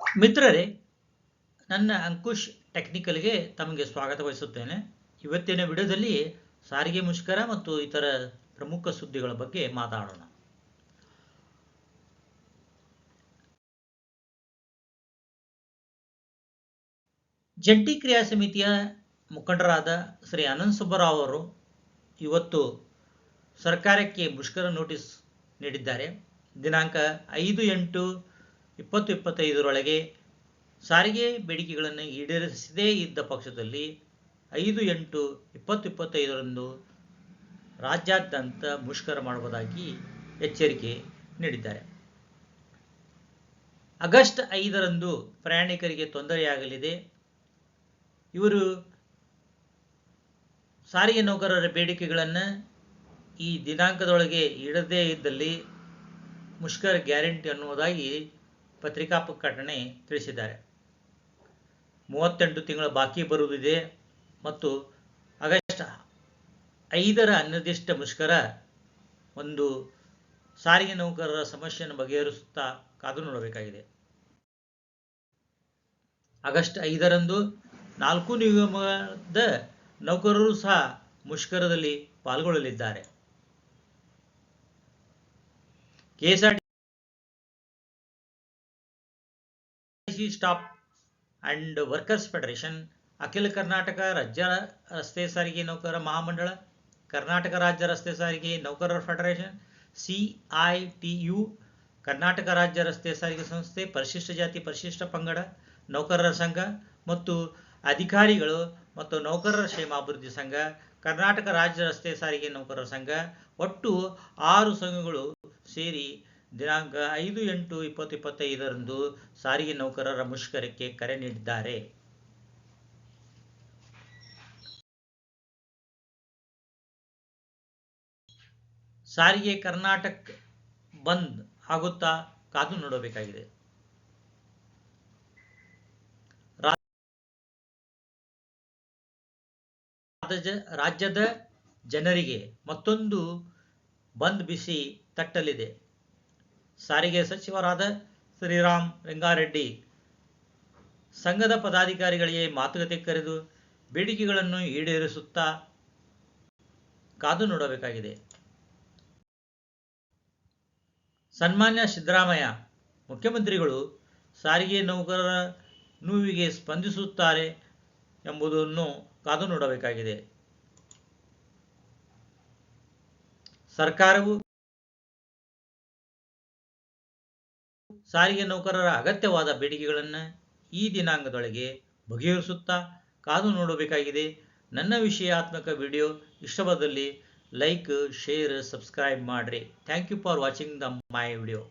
ಮಿತ್ರರೇ, ನನ್ನ ಅಂಕುಶ್ ಟೆಕ್ನಿಕಲ್ಗೆ ತಮಗೆ ಸ್ವಾಗತ ವಹಿಸುತ್ತೇನೆ ಇವತ್ತಿನ ವಿಡಿಯೋದಲ್ಲಿ ಸಾರಿಗೆ ಮುಷ್ಕರ ಮತ್ತು ಇತರ ಪ್ರಮುಖ ಸುದ್ದಿಗಳ ಬಗ್ಗೆ ಮಾತಾಡೋಣ. ಜಂಟಿ ಕ್ರಿಯಾ ಸಮಿತಿಯ ಮುಖಂಡರಾದ ಶ್ರೀ ಅನಂತ ಸುಬ್ಬರಾವ್ ಅವರು ಇವತ್ತು ಸರ್ಕಾರಕ್ಕೆ ಮುಷ್ಕರ ನೋಟಿಸ್ ನೀಡಿದ್ದಾರೆ. ದಿನಾಂಕ ಐದು ಎಂಟು ಇಪ್ಪತ್ತು ಇಪ್ಪತ್ತೈದರೊಳಗೆ ಸಾರಿಗೆ ಬೇಡಿಕೆಗಳನ್ನು ಈಡೇರಿಸದೇ ಇದ್ದ ಪಕ್ಷದಲ್ಲಿ ಐದು ಎಂಟು ಇಪ್ಪತ್ತು ಇಪ್ಪತ್ತೈದರಂದು ರಾಜ್ಯಾದ್ಯಂತ ಮುಷ್ಕರ ಮಾಡುವುದಾಗಿ ಎಚ್ಚರಿಕೆ ನೀಡಿದ್ದಾರೆ. ಆಗಸ್ಟ್ ಐದರಂದು ಪ್ರಯಾಣಿಕರಿಗೆ ತೊಂದರೆಯಾಗಲಿದೆ. ಇವರು ಸಾರಿಗೆ ನೌಕರರ ಬೇಡಿಕೆಗಳನ್ನು ಈ ದಿನಾಂಕದೊಳಗೆ ಇಡದೇ ಇದ್ದಲ್ಲಿ ಮುಷ್ಕರ ಗ್ಯಾರಂಟಿ ಅನ್ನುವುದಾಗಿ ಪತ್ರಿಕಾ ಪ್ರಕಟಣೆ ತಿಳಿಸಿದ್ದಾರೆ. ಮೂವತ್ತೆಂಟು ತಿಂಗಳ ಬಾಕಿ ಬರುವುದಿದೆ ಮತ್ತು ಆಗಸ್ಟ್ ಐದರ ಅನಿರ್ದಿಷ್ಟ ಮುಷ್ಕರ ಒಂದು ಸಾರಿಗೆ ನೌಕರರ ಸಮಸ್ಯೆಯನ್ನು ಬಗೆಹರಿಸುತ್ತಾ ಕಾದು ನೋಡಬೇಕಾಗಿದೆ. ಆಗಸ್ಟ್ ಐದರಂದು ನಾಲ್ಕು ನಿಗಮದ ನೌಕರರು ಸಹ ಮುಷ್ಕರದಲ್ಲಿ ಪಾಲ್ಗೊಳ್ಳಲಿದ್ದಾರೆ. KSRTC staff and workers federation ಅಖಿಲ ಕರ್ನಾಟಕ ರಾಜ್ಯ ರಸ್ತೆ ಸಾರಿಗೆ ನೌಕರರ ಮಹಾಮಂಡಳ ಕರ್ನಾಟಕ ರಾಜ್ಯ ರಸ್ತೆ ಸಾರಿಗೆ ನೌಕರರ ಫೆಡರೇಷನ್ ಸಿಐಟಿಯು ಕರ್ನಾಟಕ ರಾಜ್ಯ ರಸ್ತೆ ಸಾರಿಗೆ ಸಂಸ್ಥೆ ಪರಿಶಿಷ್ಟ ಜಾತಿ ಪರಿಶಿಷ್ಟ ಪಂಗಡ ನೌಕರರ ಸಂಘ ಮತ್ತು ಅಧಿಕಾರಿಗಳು ಮತ್ತು ನೌಕರರ ಕ್ಷೇಮಾಭಿವೃದ್ಧಿ ಸಂಘ, ಕರ್ನಾಟಕ ರಾಜ್ಯ ರಸ್ತೆ ಸಾರಿಗೆ ನೌಕರರ ಸಂಘ, ಒಟ್ಟು ಆರು ಸಂಘಗಳು ಸೇರಿ ದಿನಾಂಕ ಐದು ಎಂಟು ಇಪ್ಪತ್ತು ಇಪ್ಪತ್ತೈದರಂದು ಸಾರಿಗೆ ನೌಕರರ ಮುಷ್ಕರಕ್ಕೆ ಕರೆ ನೀಡಿದ್ದಾರೆ. ಸಾರಿಗೆ ಕರ್ನಾಟಕ ಬಂದ್ ಆಗುತ್ತಾ ಕಾದು ನೋಡಬೇಕಾಗಿದೆ. ರಾಜ್ಯದ ಜನರಿಗೆ ಮತ್ತೊಂದು ಬಂದ್ ಬಿಸಿ ತಟ್ಟಲಿದೆ. ಸಾರಿಗೆ ಸಚಿವರಾದ ಶ್ರೀರಾಮ್ ರಂಗಾರೆಡ್ಡಿ. ಸಂಘದ ಪದಾಧಿಕಾರಿಗಳಿಗೆ ಮಾತುಕತೆ ಕರೆದು ಬೇಡಿಕೆಗಳನ್ನು ಈಡೇರಿಸುತ್ತಾ ಕಾದು ನೋಡಬೇಕಾಗಿದೆ. ಸನ್ಮಾನ್ಯ ಸಿದ್ದರಾಮಯ್ಯ, ಮುಖ್ಯಮಂತ್ರಿಗಳು ಸಾರಿಗೆ ನೌಕರರ ನೋವಿಗೆ ಸ್ಪಂದಿಸುತ್ತಾರೆ ಎಂಬುದನ್ನು ಕಾದು ನೋಡಬೇಕಾಗಿದೆ. ಸರ್ಕಾರವು ಸಾರಿಗೆ ನೌಕರರ ಅಗತ್ಯವಾದ ಬೇಡಿಕೆಗಳನ್ನು ಈ ದಿನಾಂಕದೊಳಗೆ ಬಗೆಹರಿಸುತ್ತಾ ಕಾದು ನೋಡಬೇಕಾಗಿದೆ. ನನ್ನ ವಿಷಯಾತ್ಮಕ ವಿಡಿಯೋ ಇಷ್ಟವಾದಲ್ಲಿ ಲೈಕ್, ಶೇರ್, ಸಬ್ಸ್ಕ್ರೈಬ್ ಮಾಡಿರಿ. Thank you for watching the my video